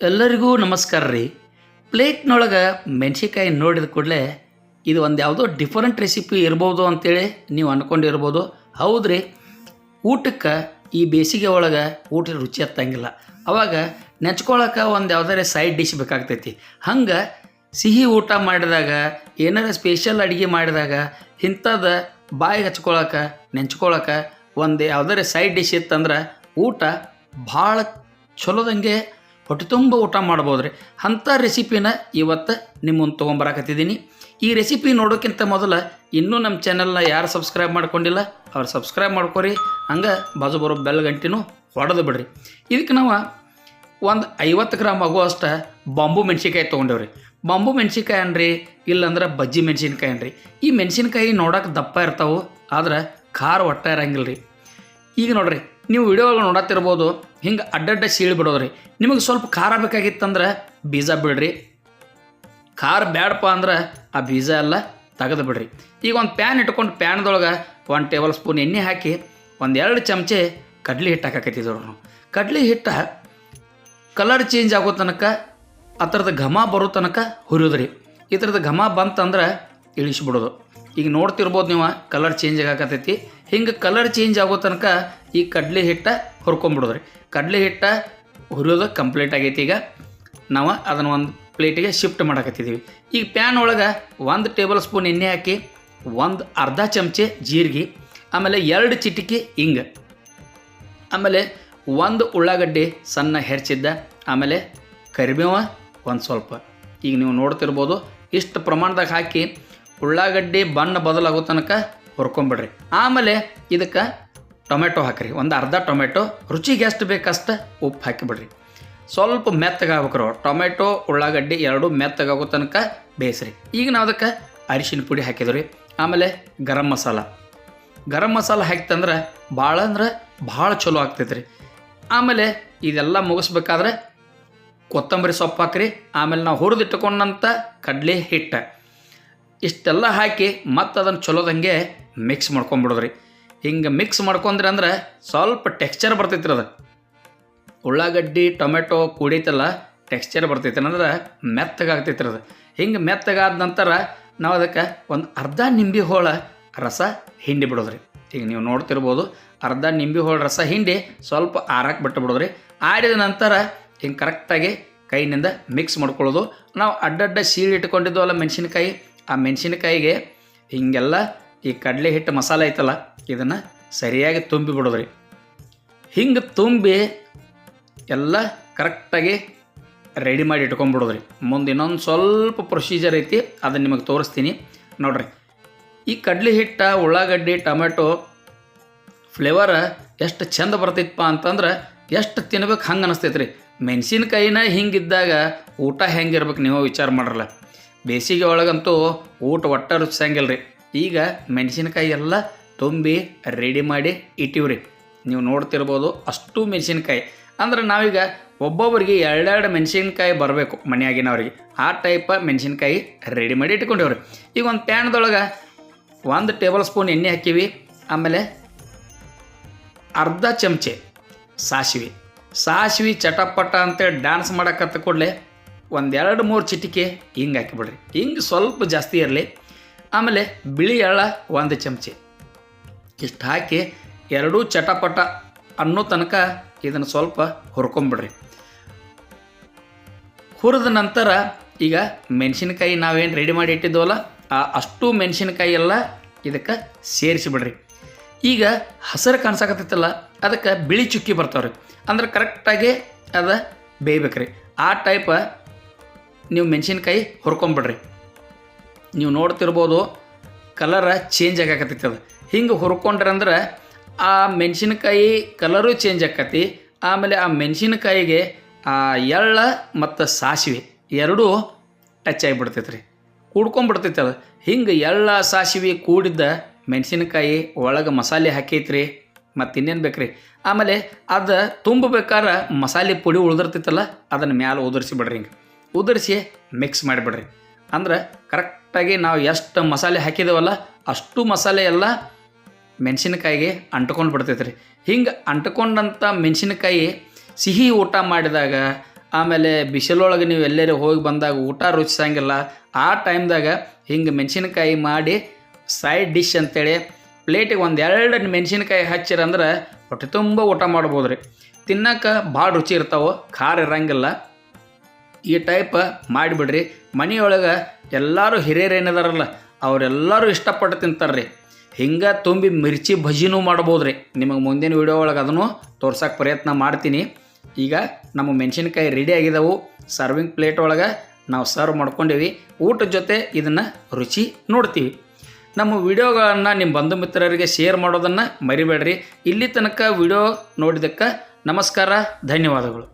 ಎಲ್ಲರಿಗೂ ನಮಸ್ಕಾರ ರೀ. ಪ್ಲೇಟ್ನೊಳಗೆ ಮೆಣಸಿನ್ಕಾಯಿ ನೋಡಿದ ಕೂಡಲೇ ಇದು ಒಂದು ಯಾವುದೋ ಡಿಫರೆಂಟ್ ರೆಸಿಪಿ ಇರ್ಬೋದು ಅಂತೇಳಿ ನೀವು ಅಂದ್ಕೊಂಡಿರ್ಬೋದು ಹೌದು ರೀ. ಊಟಕ್ಕೆ ಈ ಬೇಸಿಗೆ ಒಳಗೆ ಊಟ ರುಚಿ ಹತ್ತಂಗಿಲ್ಲ ಅವಾಗ ನೆಚ್ಕೊಳಕ್ಕೆ ಒಂದು ಯಾವುದಾರೆ ಸೈಡ್ ಡಿಶ್ ಬೇಕಾಗ್ತೈತಿ. ಹಂಗೆ ಸಿಹಿ ಊಟ ಮಾಡಿದಾಗ, ಏನಾರ ಸ್ಪೆಷಲ್ ಅಡುಗೆ ಮಾಡಿದಾಗ ಇಂಥದ್ದು ಬಾಯಿಗೆ ಹಚ್ಕೊಳಕ್ಕೆ ನೆಂಚ್ಕೊಳಕ್ಕೆ ಒಂದು ಯಾವುದಾರೆ ಸೈಡ್ ಡಿಶ್ ಇತ್ತಂದ್ರೆ ಊಟ ಭಾಳ ಚಲೋದಂಗೆ ಹೊಟ್ಟೆ ತುಂಬ ಊಟ ಮಾಡ್ಬೋದು ರೀ ಅಂಥ ರೆಸಿಪಿನ ಇವತ್ತು ನಿಮ್ಮನ್ನು ತೊಗೊಂಬರಾಕತ್ತಿದ್ದೀನಿ. ಈ ರೆಸಿಪಿ ನೋಡೋಕ್ಕಿಂತ ಮೊದಲು ಇನ್ನೂ ನಮ್ಮ ಚಾನಲ್ನ ಯಾರು ಸಬ್ಸ್ಕ್ರೈಬ್ ಮಾಡ್ಕೊಂಡಿಲ್ಲ, ಅವ್ರು ಸಬ್ಸ್ಕ್ರೈಬ್ ಮಾಡ್ಕೊರಿ. ಹಂಗೆ ಬಾಜು ಬರೋ ಬೆಲ್ ಗಂಟಿನೂ ಹೊಡೆದು ಬಿಡ್ರಿ. ಇದಕ್ಕೆ ನಾವು ಒಂದು ಐವತ್ತು ಗ್ರಾಮ್ ಆಗುವಷ್ಟು ಬಾಂಬು ಮೆಣಸಿನ್ಕಾಯಿ ತೊಗೊಂಡೇವ್ರಿ. ಬಾಂಬು ಮೆಣಸಿನ್ಕಾಯಿ ಅನ್ರಿ, ಇಲ್ಲಂದ್ರೆ ಬಜ್ಜಿ ಮೆಣಸಿನ್ಕಾಯಿ ಅನ್ರಿ. ಈ ಮೆಣಸಿನ್ಕಾಯಿ ನೋಡೋಕೆ ದಪ್ಪ ಇರ್ತಾವೆ, ಆದ್ರೆ ಖಾರ ಒಟ್ಟ ಇರಂಗಿಲ್ಲ ರೀ ಈಗ ನೋಡ್ರಿ ನೀವು ವಿಡಿಯೋಗಳು ನೋಡತ್ತಿರ್ಬೋದು, ಹಿಂಗೆ ಅಡ್ಡಡ್ಡ ಸೀಳಿ ಬಿಡೋದ್ರಿ. ನಿಮಗೆ ಸ್ವಲ್ಪ ಖಾರ ಬೇಕಾಗಿತ್ತಂದ್ರೆ ಬೀಜ ಬಿಡ್ರಿ. ಖಾರ ಬ್ಯಾಡಪ್ಪ ಅಂದ್ರೆ ಆ ಬೀಜ ಎಲ್ಲ ತೆಗೆದು ಬಿಡ್ರಿ. ಈಗ ಒಂದು ಪ್ಯಾನ್ ಇಟ್ಕೊಂಡು ಪ್ಯಾನ್ದೊಳಗೆ ಒಂದು ಟೇಬಲ್ ಸ್ಪೂನ್ ಎಣ್ಣೆ ಹಾಕಿ ಒಂದು ಎರಡು ಚಮಚೆ ಕಡ್ಲಿ ಹಿಟ್ಟು ಹಾಕಕತ್ತಿದ್ದವ್ರು ನಾವು. ಕಡ್ಲಿ ಹಿಟ್ಟು ಕಲರ್ ಚೇಂಜ್ ಆಗೋ ತನಕ ಆ ಥರದ ಘಮ ಬರೋ ತನಕ ಹುರಿಯೋದ್ರಿ ಈ ಥರದ ಘಮ ಬಂತಂದ್ರೆ ಇಳಿಸ್ಬಿಡೋದು. ಈಗ ನೋಡ್ತಿರ್ಬೋದು ನೀವು ಕಲರ್ ಚೇಂಜ್ ಆಗಾಕತ್ತೈತಿ. ಹಿಂಗೆ ಕಲರ್ ಚೇಂಜ್ ಆಗೋ ತನಕ ಈ ಕಡಲೆ ಹಿಟ್ಟ ಹುರ್ಕೊಂಬಿಡೋದ್ರಿ. ಕಡಲೆ ಹಿಟ್ಟ ಹುರಿಯೋದು ಕಂಪ್ಲೀಟ್ ಆಗೈತಿ ಈಗ. ನಾವು ಅದನ್ನು ಒಂದು ಪ್ಲೇಟಿಗೆ ಶಿಫ್ಟ್ ಮಾಡಕತ್ತಿದ್ದೀವಿ ಈಗ ಪ್ಯಾನ್ ಒಳಗೆ ಒಂದು ಟೇಬಲ್ ಸ್ಪೂನ್ ಎಣ್ಣೆ ಹಾಕಿ, ಒಂದು ಅರ್ಧ ಚಮಚೆ ಜೀರಿಗೆ, ಆಮೇಲೆ ಎರಡು ಚಿಟಿಕೆ ಹಿಂಗ. ಆಮೇಲೆ ಒಂದು ಉಳ್ಳಾಗಡ್ಡಿ ಸಣ್ಣ ಹೆರ್ಚಿದ್ದ, ಆಮೇಲೆ ಕರಿಬೇವ ಒಂದು ಸ್ವಲ್ಪ. ಈಗ ನೀವು ನೋಡ್ತಿರ್ಬೋದು, ಇಷ್ಟು ಪ್ರಮಾಣದಾಗ ಹಾಕಿ ಉಳ್ಳಾಗಡ್ಡಿ ಬಣ್ಣ ಬದಲಾಗೋ ತನಕ ಹುರ್ಕೊಂಬಿಡ್ರಿ. ಆಮೇಲೆ ಇದಕ್ಕೆ ಟೊಮೆಟೊ ಹಾಕಿರಿ. ಒಂದು ಅರ್ಧ ಟೊಮೆಟೊ. ರುಚಿಗೆ ಎಷ್ಟು ಬೇಕಷ್ಟು ಉಪ್ಪು ಹಾಕಿಬಿಡ್ರಿ. ಸ್ವಲ್ಪ ಮೆತ್ತಗಾಗ್ಬೇಕ್ರಿ ಟೊಮೆಟೊ, ಉಳ್ಳಾಗಡ್ಡಿ ಎರಡು ಮೆತ್ತಗಾಗೋ ತನಕ ಬೇಯಿಸ್ರಿ. ಈಗ ನಾವು ಅದಕ್ಕೆ ಅರಿಶಿನ ಪುಡಿ ಹಾಕಿದ್ರಿ. ಆಮೇಲೆ ಗರಂ ಮಸಾಲ. ಗರಂ ಮಸಾಲ ಹಾಕಿತಂದ್ರೆ ಭಾಳ ಅಂದ್ರೆ ಭಾಳ ಚಲೋ ಆಗ್ತೈತ್ರಿ. ಆಮೇಲೆ ಇದೆಲ್ಲ ಮುಗಿಸ್ಬೇಕಾದ್ರೆ ಕೊತ್ತಂಬರಿ ಸೊಪ್ಪು ಹಾಕ್ರಿ. ಆಮೇಲೆ ನಾವು ಹುರಿದಿಟ್ಟುಕೊಂಡಂಥ ಕಡಲೆ ಹಿಟ್ಟು. ಇಷ್ಟೆಲ್ಲ ಹಾಕಿ ಮತ್ತು ಅದನ್ನು ಚಲೋದಂಗೆ ಮಿಕ್ಸ್ ಮಾಡ್ಕೊಂಬಿಡೋದ್ರಿ. ಹಿಂಗೆ ಮಿಕ್ಸ್ ಮಾಡ್ಕೊಂಡ್ರಿ ಅಂದ್ರೆ ಸ್ವಲ್ಪ ಟೆಕ್ಸ್ಚರ್ ಬರ್ತೈತ್ರಿ ಅದು. ಉಳ್ಳಾಗಡ್ಡಿ, ಟೊಮೆಟೊ ಕೂಡೈತಲ್ಲ ಟೆಕ್ಸ್ಚರ್ ಬರ್ತೈತಿ ಅಂದ್ರೆ ಮೆತ್ತಗಾಗ್ತೈತಿ ಅದು. ಹಿಂಗೆ ಮೆತ್ತಗಾದ ನಂತರ ನಾವು ಅದಕ್ಕೆ ಒಂದು ಅರ್ಧ ನಿಂಬೆ ಹೋಳ ರಸ ಹಿಂಡಿ ಬಿಡೋದ್ರಿ. ಈಗ ನೀವು ನೋಡ್ತಿರ್ಬೋದು ಅರ್ಧ ನಿಂಬೆ ಹೋಳ ರಸ ಹಿಂಡಿ ಸ್ವಲ್ಪ ಆರಕ್ಕೆ ಬಿಟ್ಟು ಬಿಡೋದ್ರಿ ಆಡಿದ ನಂತರ ಹಿಂಗೆ ಕರೆಕ್ಟಾಗಿ ಕೈನಿಂದ ಮಿಕ್ಸ್ ಮಾಡ್ಕೊಳ್ಳೋದು. ನಾವು ಅಡ್ಡಡ್ಡ ಸೀಳಿ ಇಟ್ಕೊಂಡಿದ್ವಲ್ಲ ಮೆಣಸಿನ್ಕಾಯಿ ಆ ಮೆಣಸಿನಕಾಯಿಗೆ ಹೀಗೆಲ್ಲ ಈ ಕಡಲೆ ಹಿಟ್ಟು ಮಸಾಲೆ ಐತಲ್ಲ, ಇದನ್ನು ಸರಿಯಾಗಿ ತುಂಬಿ ಬಿಡೋದ್ರಿ. ಹಿಂಗೆ ತುಂಬಿ ಎಲ್ಲ ಕರೆಕ್ಟಾಗಿ ರೆಡಿ ಮಾಡಿ ಇಟ್ಕೊಂಡ್ಬಿಡೋದ್ರಿ ಮುಂದೆ ಇನ್ನೊಂದು ಸ್ವಲ್ಪ ಪ್ರೊಸೀಜರ್ ಐತಿ, ಅದನ್ನು ನಿಮಗೆ ತೋರಿಸ್ತೀನಿ. ನೋಡ್ರಿ, ಈ ಕಡಲೆ ಹಿಟ್ಟ, ಉಳ್ಳಾಗಡ್ಡಿ, ಟೊಮೆಟೊ ಫ್ಲೇವರ್ ಎಷ್ಟು ಚಂದ ಬರ್ತೈತಪ್ಪ ಅಂತಂದ್ರೆ ಎಷ್ಟು ತಿನ್ಬೇಕು ಹಂಗೆ ಅನಿಸ್ತೈತೆ ರೀ ಮೆಣಸಿನ್ಕಾಯಿನ ಹಿಂಗಿದ್ದಾಗ ಊಟ ಹೆಂಗಿರ್ಬೇಕು ನೀವು ವಿಚಾರ ಮಾಡ್ರಲ್ಲ. ಬೇಸಿಗೆ ಒಳಗಂತೂ ಊಟ ಒಟ್ಟ ರುಚಿಸಂಗಿಲ್ಲ ರೀ ಈಗ ಮೆಣಸಿನಕಾಯಿ ಎಲ್ಲ ತುಂಬಿ ರೆಡಿ ಮಾಡಿ ಇಟ್ಟಿವ್ರಿ. ನೀವು ನೋಡ್ತಿರ್ಬೋದು ಅಷ್ಟು ಮೆಣಸಿನಕಾಯಿ. ಅಂದ್ರೆ ನಾವೀಗ ಒಬ್ಬೊಬ್ಬರಿಗೆ ಎರಡೆರಡು ಮೆಣಸಿನಕಾಯಿ ಬರಬೇಕು ಮನೆಯಾಗಿನವ್ರಿಗೆ. ಆ ಟೈಪ ಮೆಣಸಿನಕಾಯಿ ರೆಡಿ ಮಾಡಿ ಇಟ್ಕೊಂಡಿವ್ರಿ. ಈಗ ಒಂದು ಪ್ಯಾನ್ದೊಳಗೆ ಒಂದು ಟೇಬಲ್ ಸ್ಪೂನ್ ಎಣ್ಣೆ ಹಾಕಿವಿ. ಆಮೇಲೆ ಅರ್ಧ ಚಮಚೆ ಸಾಸಿವೆ. ಸಾಸಿವೆ ಚಟಪಟ ಅಂತೇಳಿ ಡ್ಯಾನ್ಸ್ ಮಾಡಕತ್ತ ಕೂಡಲೇ ಒಂದೆರಡು ಮೂರು ಚಿಟಿಕೆ ಹಿಂಗೆ ಹಾಕಿಬಿಡ್ರಿ. ಹಿಂಗೆ ಸ್ವಲ್ಪ ಜಾಸ್ತಿ ಇರಲಿ. ಆಮೇಲೆ ಬಿಳಿ ಎಳ್ಳ ಒಂದು ಚಮಚೆ. ಇಷ್ಟು ಹಾಕಿ ಎರಡೂ ಚಟಪಟ ಅನ್ನೋ ತನಕ ಇದನ್ನು ಸ್ವಲ್ಪ ಹುರ್ಕೊಂಬಿಡ್ರಿ. ಹುರಿದ ನಂತರ ಈಗ ಮೆಣಸಿನ್ಕಾಯಿ ನಾವೇನು ರೆಡಿ ಮಾಡಿ ಇಟ್ಟಿದ್ವಲ್ಲ ಆ ಅಷ್ಟು ಮೆಣಸಿನ್ಕಾಯಿ ಎಲ್ಲ ಇದಕ್ಕೆ ಸೇರಿಸಿಬಿಡ್ರಿ. ಈಗ ಹಸಿರು ಕಾಣಿಸಕತ್ತೈತಲ್ಲ, ಅದಕ್ಕೆ ಬಿಳಿ ಚುಕ್ಕಿ ಬರ್ತಾವ್ರಿ. ಅಂದ್ರೆ ಕರೆಕ್ಟಾಗಿ ಅದು ಬೇಯ್ಬೇಕ್ರಿ. ಆ ಟೈಪ ನೀವು ಮೆಣಸಿನ್ಕಾಯಿ ಹುರ್ಕೊಂಬಿಡ್ರಿ. ನೀವು ನೋಡ್ತಿರ್ಬೋದು ಕಲರ ಚೇಂಜ್ ಆಗಾಕತ್ತೈತಿ ಅದು ಹಿಂಗೆ ಹುರ್ಕೊಂಡ್ರೆ ಅಂದ್ರೆ ಆ ಮೆಣಸಿನ್ಕಾಯಿ ಕಲರು ಚೇಂಜ್ ಆಕತಿ. ಆಮೇಲೆ ಆ ಮೆಣಸಿನ್ಕಾಯಿಗೆ ಆ ಎಳ್ಳ ಮತ್ತು ಸಾಸಿವೆ ಎರಡೂ ಟಚ್ ಆಗಿಬಿಡ್ತೈತೆ ರೀ ಕೂಡ್ಕೊಂಡ್ಬಿಡ್ತೈತೆ ಅದು ಹಿಂಗೆ ಎಳ್ಳ, ಸಾಸಿವೆ ಕೂಡಿದ್ದ ಮೆಣಸಿನ್ಕಾಯಿ ಒಳಗೆ ಮಸಾಲೆ ಹಾಕೈತ್ರಿ. ಮತ್ತು ಇನ್ನೇನು ಬೇಕ್ರಿ? ಆಮೇಲೆ ಅದು ತುಂಬಬೇಕಾದ್ರೆ ಮಸಾಲೆ ಪುಡಿ ಉಳ್ದಿರ್ತೈತಲ್ಲ, ಅದನ್ನು ಮ್ಯಾಲೆ ಉದುರಿಸಿ ಬಿಡ್ರಿ ಹಿಂಗೆ. ಉದುರಿಸಿ ಮಿಕ್ಸ್ ಮಾಡಿಬಿಡ್ರಿ. ಅಂದ್ರೆ ಕರೆಕ್ಟಾಗಿ ನಾವು ಎಷ್ಟು ಮಸಾಲೆ ಹಾಕಿದೇವಲ್ಲ, ಅಷ್ಟು ಮಸಾಲೆ ಎಲ್ಲ ಮೆಣಸಿನಕಾಯಿಗೆ ಅಂಟ್ಕೊಂಡು ಬಿಡ್ತೈತೆ ರೀ ಹಿಂಗೆ ಅಂಟ್ಕೊಂಡಂಥ ಮೆಣಸಿನಕಾಯಿ ಸಿಹಿ ಊಟ ಮಾಡಿದಾಗ, ಆಮೇಲೆ ಬಿಸಿಲೊಳಗೆ ನೀವು ಎಲ್ಲರೂ ಹೋಗಿ ಬಂದಾಗ ಊಟ ರುಚಿಸಂಗಿಲ್ಲ, ಆ ಟೈಮ್ದಾಗ ಹಿಂಗೆ ಮೆಣಸಿನಕಾಯಿ ಮಾಡಿ ಸೈಡ್ ಡಿಶ್ ಅಂತೇಳಿ ಪ್ಲೇಟಿಗೆ ಒಂದು ಎರಡು ಮೆಣಸಿನಕಾಯಿ ಹಚ್ಚಿರಂದ್ರೆ ಹೊಟ್ಟೆ ತುಂಬ ಊಟ ಮಾಡ್ಬೋದು ರೀ ತಿನ್ನಕ್ಕೆ ಭಾಳ ರುಚಿ ಇರ್ತಾವೆ, ಖಾರ ಇರಂಗಿಲ್ಲ. ಈ ಟೈಪ್ ಮಾಡಿಬಿಡ್ರಿ. ಮನೆಯೊಳಗೆ ಎಲ್ಲರೂ ಹಿರಿಯರು ಏನಿದಾರಲ್ಲ, ಅವರೆಲ್ಲರೂ ಇಷ್ಟಪಟ್ಟು ತಿಂತಾರೆ ರೀ ಹಿಂಗೆ ತುಂಬಿ ಮಿರ್ಚಿ ಭಜಿನೂ ಮಾಡ್ಬೋದು ರೀ ನಿಮಗೆ ಮುಂದಿನ ವೀಡಿಯೋ ಒಳಗೆ ಅದನ್ನು ತೋರ್ಸೋಕೆ ಪ್ರಯತ್ನ ಮಾಡ್ತೀನಿ. ಈಗ ನಮ್ಮ ಮೆಣಸಿನ್ಕಾಯಿ ರೆಡಿ ಆಗಿದಾವು. ಸರ್ವಿಂಗ್ ಪ್ಲೇಟ್ ಒಳಗೆ ನಾವು ಸರ್ವ್ ಮಾಡ್ಕೊಂಡೀವಿ. ಊಟದ ಜೊತೆ ಇದನ್ನು ರುಚಿ ನೋಡ್ತೀವಿ. ನಮ್ಮ ವಿಡಿಯೋಗಳನ್ನು ನಿಮ್ಮ ಬಂಧು ಮಿತ್ರರಿಗೆ ಶೇರ್ ಮಾಡೋದನ್ನು ಮರಿಬೇಡ್ರಿ. ಇಲ್ಲಿ ತನಕ ವಿಡಿಯೋ ನೋಡಿದ್ದಕ್ಕೆ ನಮಸ್ಕಾರ, ಧನ್ಯವಾದಗಳು.